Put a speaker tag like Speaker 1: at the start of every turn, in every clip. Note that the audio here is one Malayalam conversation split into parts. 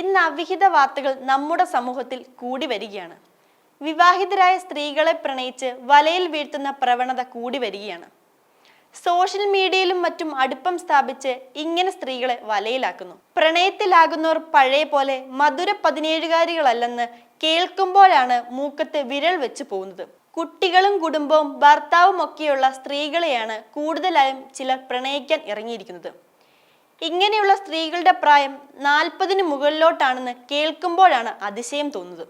Speaker 1: ഇന്ന് അവിഹിത വാർത്തകൾ നമ്മുടെ സമൂഹത്തിൽ കൂടി വരികയാണ്. വിവാഹിതരായ സ്ത്രീകളെ പ്രണയിച്ച് വലയിൽ വീഴ്ത്തുന്ന പ്രവണത കൂടി വരികയാണ്. സോഷ്യൽ മീഡിയയിലും മറ്റും അടുപ്പം സ്ഥാപിച്ച് ഇങ്ങനെ സ്ത്രീകളെ വലയിലാക്കുന്നു. പ്രണയത്തിലാകുന്നവർ പഴയ പോലെ മധുര പതിനേഴുകാരികളല്ലെന്ന് കേൾക്കുമ്പോഴാണ് മൂക്കത്ത് വിരൽ വെച്ച് പോകുന്നത്. കുട്ടികളും കുടുംബവും ഭർത്താവും ഒക്കെയുള്ള സ്ത്രീകളെയാണ് കൂടുതലായും ചിലർ പ്രണയിക്കാൻ ഇറങ്ങിയിരിക്കുന്നത്. ഇങ്ങനെയുള്ള സ്ത്രീകളുടെ പ്രായം നാൽപ്പതിന് മുകളിലോട്ടാണെന്ന് കേൾക്കുമ്പോഴാണ് അതിശയം തോന്നുന്നത്.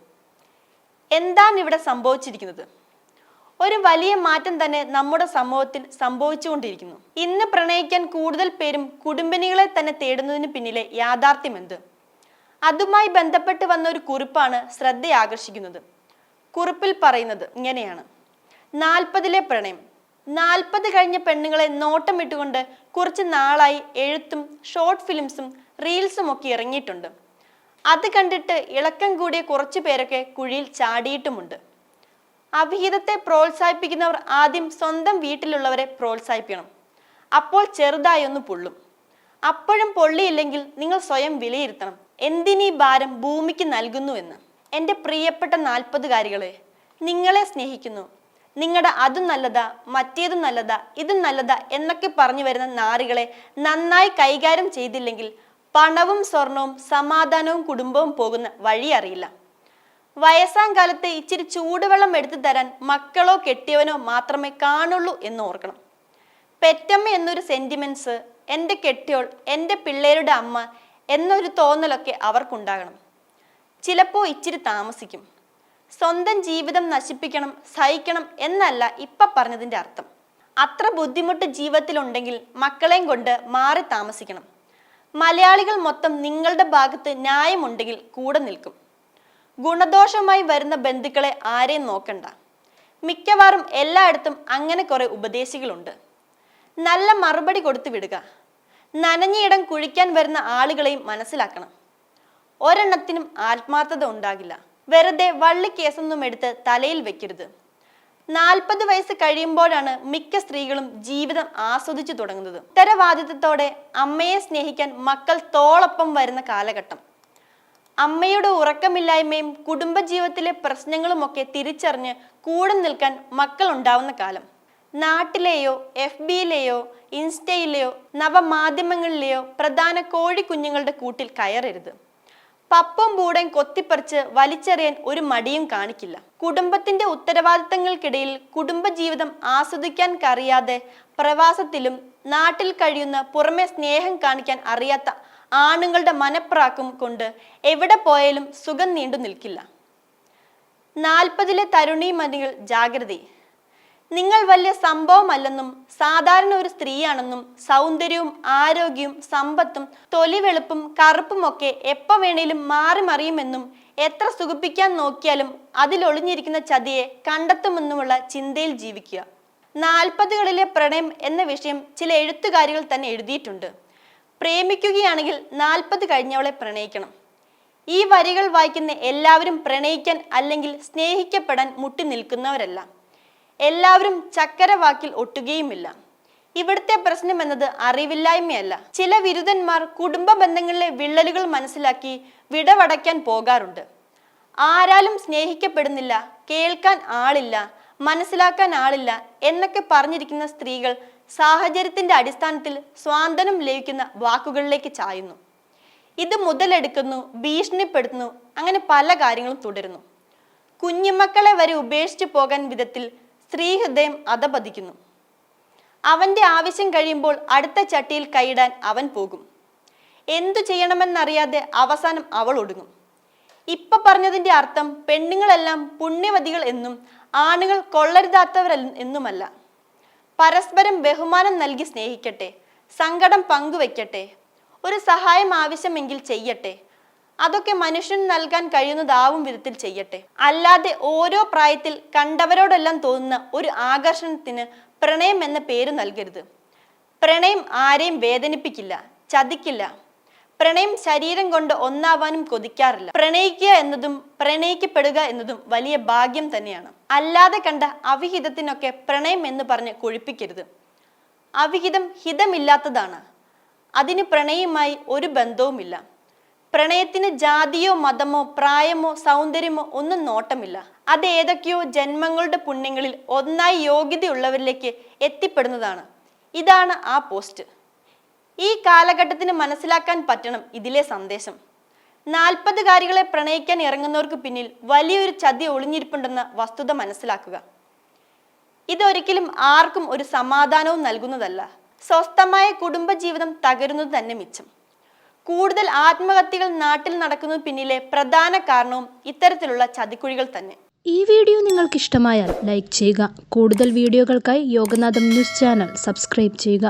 Speaker 1: എന്താണ് ഇവിടെ സംഭവിച്ചിരിക്കുന്നത്? ഒരു വലിയ മാറ്റം തന്നെ നമ്മുടെ സമൂഹത്തിൽ സംഭവിച്ചുകൊണ്ടിരിക്കുന്നു. ഇന്ന് പ്രണയിക്കാൻ കൂടുതൽ പേരും കുടുംബിനികളെ തന്നെ തേടുന്നതിന് പിന്നിലെ യാഥാർത്ഥ്യം എന്ത്? അതുമായി ബന്ധപ്പെട്ട് വന്ന ഒരു കുറിപ്പാണ് ശ്രദ്ധയാകർഷിക്കുന്നത്. കുറിപ്പിൽ പറയുന്നത് ഇങ്ങനെയാണ്. നാൽപ്പതിലെ പ്രണയം. നാൽപ്പത് കഴിഞ്ഞ പെണ്ണുങ്ങളെ നോട്ടമിട്ടുകൊണ്ട് കുറച്ച് നാളായി എഴുത്തും ഷോർട്ട് ഫിലിംസും റീൽസും ഒക്കെ ഇറങ്ങിയിട്ടുണ്ട്. അത് കണ്ടിട്ട് ഇളക്കം കൂടിയ കുറച്ച് പേരൊക്കെ കുഴിയിൽ ചാടിയിട്ടുമുണ്ട്. അവിഹിതത്തെ പ്രോത്സാഹിപ്പിക്കുന്നവർ ആദ്യം സ്വന്തം വീട്ടിലുള്ളവരെ പ്രോത്സാഹിപ്പിക്കണം. അപ്പോൾ ചെറുതായി ഒന്ന് പൊള്ളും. അപ്പോഴും പൊള്ളിയില്ലെങ്കിൽ നിങ്ങൾ സ്വയം വിലയിരുത്തണം. എന്തിനീ ഭാരം ഭൂമിക്ക് നൽകുന്നു എന്ന്. എന്റെ പ്രിയപ്പെട്ട നാൽപ്പതുകാരികളെ നിങ്ങളെ സ്നേഹിക്കുന്നു. നിങ്ങളുടെ അതും നല്ലതാ മറ്റേതും നല്ലതാ ഇതും നല്ലതാ എന്നൊക്കെ പറഞ്ഞു വരുന്ന നാറികളെ നന്നായി കൈകാര്യം ചെയ്തില്ലെങ്കിൽ പണവും സ്വർണവും സമാധാനവും കുടുംബവും പോകുന്ന വഴി അറിയില്ല. വയസ്സാം കാലത്ത് ഇച്ചിരി ചൂടുവെള്ളം എടുത്തു തരാൻ മക്കളോ കെട്ടിയവനോ മാത്രമേ കാണുള്ളൂ എന്ന് ഓർക്കണം. പെറ്റമ്മ എന്നൊരു സെന്റിമെന്റ്സ് എന്റെ കെട്ടിയോൾ എന്റെ പിള്ളേരുടെ അമ്മ എന്നൊരു തോന്നലൊക്കെ അവർക്കുണ്ടാകണം. ചിലപ്പോൾ ഇച്ചിരി താമസിക്കും. സ്വന്തം ജീവിതം നശിപ്പിക്കണം സഹിക്കണം എന്നല്ല ഇപ്പൊ പറഞ്ഞതിന്റെ അർത്ഥം. അത്ര ബുദ്ധിമുട്ട് ജീവിതത്തിലുണ്ടെങ്കിൽ മക്കളെയും കൊണ്ട് മാറി താമസിക്കണം. മലയാളികൾ മൊത്തം നിങ്ങളുടെ ഭാഗത്ത് ന്യായമുണ്ടെങ്കിൽ കൂടെ നിൽക്കും. ഗുണദോഷമായി വരുന്ന ബന്ധുക്കളെ ആരെയും നോക്കണ്ട. മിക്കവാറും എല്ലായിടത്തും അങ്ങനെ കുറെ ഉപദേശികളുണ്ട്. നല്ല മറുപടി കൊടുത്തു വിടുക. നനഞ്ഞയിടം കുഴിക്കാൻ വരുന്ന ആളുകളെയും മനസ്സിലാക്കണം. ഒരെണ്ണത്തിനും ആത്മാർത്ഥത ഉണ്ടാകില്ല. വെറുതെ വള്ളി കേസൊന്നും എടുത്ത് തലയിൽ വെക്കരുത്. നാൽപ്പത് വയസ്സ് കഴിയുമ്പോഴാണ് മിക്ക സ്ത്രീകളും ജീവിതം ആസ്വദിച്ചു തുടങ്ങുന്നത്. ഉത്തരവാദിത്വത്തോടെ അമ്മയെ സ്നേഹിക്കാൻ മക്കൾ തോളൊപ്പം വരുന്ന കാലഘട്ടം. അമ്മയുടെ ഉറക്കമില്ലായ്മയും കുടുംബജീവിതത്തിലെ പ്രശ്നങ്ങളുമൊക്കെ തിരിച്ചറിഞ്ഞ് കൂടെ നിൽക്കാൻ മക്കൾ ഉണ്ടാവുന്ന കാലം. നാട്ടിലെയോ എഫ് ബിയിലെയോ ഇൻസ്റ്റയിലെയോ നവമാധ്യമങ്ങളിലെയോ പ്രധാന കോഴിക്കുഞ്ഞുങ്ങളുടെ കൂട്ടിൽ കയറരുത്. പപ്പും പൂടൻ കൊത്തിപ്പറിച്ച് വലിച്ചെറിയാൻ ഒരു മടിയും കാണിക്കില്ല. കുടുംബത്തിന്റെ ഉത്തരവാദിത്തങ്ങൾക്കിടയിൽ കുടുംബജീവിതം ആസ്വദിക്കാൻ കറിയാതെ പ്രവാസത്തിലും നാട്ടിൽ കഴിയുന്ന പുറമെ സ്നേഹം കാണിക്കാൻ അറിയാത്ത ആണുങ്ങളുടെ മനപ്രാക്കും കൊണ്ട് എവിടെ പോയാലും സുഖം നീണ്ടു നിൽക്കില്ല. നാൽപ്പതിലെ തരുണീമതികൾ ജാഗ്രത. നിങ്ങൾ വലിയ സംഭവമല്ലെന്നും സാധാരണ ഒരു സ്ത്രീയാണെന്നും സൗന്ദര്യവും ആരോഗ്യവും സമ്പത്തും തൊലി വെളുപ്പും കറുപ്പുമൊക്കെ എപ്പോൾ വേണേലും മാറി മറിയുമെന്നും എത്ര സുഖിപ്പിക്കാൻ നോക്കിയാലും അതിലൊളിഞ്ഞിരിക്കുന്ന ചതിയെ കണ്ടെത്തുമെന്നുമുള്ള ചിന്തയിൽ ജീവിക്കുക. നാൽപ്പതുകളിലെ പ്രണയം എന്ന വിഷയം ചില എഴുത്തുകാരികൾ തന്നെ എഴുതിയിട്ടുണ്ട്. പ്രേമിക്കുകയാണെങ്കിൽ നാൽപ്പത് കഴിഞ്ഞവളെ പ്രണയിക്കണം. ഈ വരികൾ വായിക്കുന്ന എല്ലാവരും പ്രണയിക്കാൻ അല്ലെങ്കിൽ സ്നേഹിക്കപ്പെടാൻ മുട്ടി നിൽക്കുന്നവരല്ല. എല്ലാവരും ചക്കര വാക്കിൽ ഒട്ടുകയുമില്ല. ഇവിടുത്തെ പ്രശ്നം എന്നത് അറിവില്ലായ്മയല്ല. ചില വിരുദ്ധന്മാർ കുടുംബ ബന്ധങ്ങളിലെ വിള്ളലുകൾ മനസ്സിലാക്കി വിടവടയ്ക്കാൻ പോകാറുണ്ട്. ആരാലും സ്നേഹിക്കപ്പെടുന്നില്ല കേൾക്കാൻ ആളില്ല മനസ്സിലാക്കാൻ ആളില്ല എന്നൊക്കെ പറഞ്ഞിരിക്കുന്ന സ്ത്രീകൾ സാഹചര്യത്തിന്റെ അടിസ്ഥാനത്തിൽ സ്വാന്തനം ലഭിക്കുന്ന വാക്കുകളിലേക്ക് ചായുന്നു. ഇത് മുതലെടുക്കുന്നു ഭീഷണിപ്പെടുത്തുന്നു അങ്ങനെ പല കാര്യങ്ങളും തുടരുന്നു. കുഞ്ഞുമക്കളെ വരെ ഉപേക്ഷിച്ചു പോകാൻ വിധത്തിൽ സ്ത്രീഹൃദയം അധപതിക്കുന്നു. അവന്റെ ആവശ്യം കഴിയുമ്പോൾ അടുത്ത ചട്ടിയിൽ കൈയിടാൻ അവൻ പോകും. എന്തു ചെയ്യണമെന്നറിയാതെ അവസാനം അവൾ ഒടുങ്ങും. ഇപ്പൊ പറഞ്ഞതിന്റെ അർത്ഥം പെണ്ണുങ്ങളെല്ലാം പുണ്യവതികൾ എന്നും ആണുങ്ങൾ കൊള്ളരുതാത്തവർ എന്നുമല്ല. പരസ്പരം ബഹുമാനം നൽകി സ്നേഹിക്കട്ടെ സങ്കടം പങ്കുവെക്കട്ടെ ഒരു സഹായം ആവശ്യമെങ്കിൽ ചെയ്യട്ടെ അതൊക്കെ മനുഷ്യന് നൽകാൻ കഴിയുന്നതാവും വിധത്തിൽ ചെയ്യട്ടെ. അല്ലാതെ ഓരോ പ്രായത്തിൽ കണ്ടവരോടെല്ലാം തോന്നുന്ന ഒരു ആകർഷണത്തിന് പ്രണയം എന്ന പേര് നൽകരുത്. പ്രണയം ആരെയും വേദനിപ്പിക്കില്ല ചതിക്കില്ല. പ്രണയം ശരീരം കൊണ്ട് ഒന്നാവാനും കൊതിക്കാറില്ല. പ്രണയിക്കുക എന്നതും പ്രണയിക്കപ്പെടുക എന്നതും വലിയ ഭാഗ്യം തന്നെയാണ്. അല്ലാതെ കണ്ട അവിഹിതത്തിനൊക്കെ പ്രണയം എന്ന് പറഞ്ഞ് കൊഴിപ്പിക്കരുത്. അവിഹിതം ഹിതമില്ലാത്തതാണ്. അതിന് പ്രണയമായി ഒരു ബന്ധവുമില്ല. പ്രണയത്തിന് ജാതിയോ മതമോ പ്രായമോ സൗന്ദര്യമോ ഒന്നും നോട്ടമില്ല. അത് ഏതൊക്കെയോ ജന്മങ്ങളുടെ പുണ്യങ്ങളിൽ ഒന്നായി യോഗ്യതയുള്ളവരിലേക്ക് എത്തിപ്പെടുന്നതാണ്. ഇതാണ് ആ പോസ്റ്റ്. ഈ കാലഘട്ടത്തിന് മനസ്സിലാക്കാൻ പറ്റണം ഇതിലെ സന്ദേശം. നാൽപ്പതുകാരികളെ പ്രണയിക്കാൻ ഇറങ്ങുന്നവർക്ക് പിന്നിൽ വലിയൊരു ചതി ഒളിഞ്ഞിരിപ്പുണ്ടെന്ന വസ്തുത മനസ്സിലാക്കുക. ഇതൊരിക്കലും ആർക്കും ഒരു സമാധാനവും നൽകുന്നതല്ല. സ്വസ്ഥമായ കുടുംബജീവിതം തകരുന്നത് തന്നെ മിച്ചം. കൂടുതൽ ആത്മഹത്യകൾ നാട്ടിൽ നടക്കുന്നതിന് പിന്നിലെ പ്രധാന കാരണവും ഇത്തരത്തിലുള്ള ചതിക്കുഴികൾ തന്നെ.
Speaker 2: ഈ വീഡിയോ നിങ്ങൾക്ക് ഇഷ്ടമായാൽ ലൈക്ക് ചെയ്യുക. കൂടുതൽ വീഡിയോകൾക്കായി യോഗനാഥം ന്യൂസ് ചാനൽ സബ്സ്ക്രൈബ് ചെയ്യുക.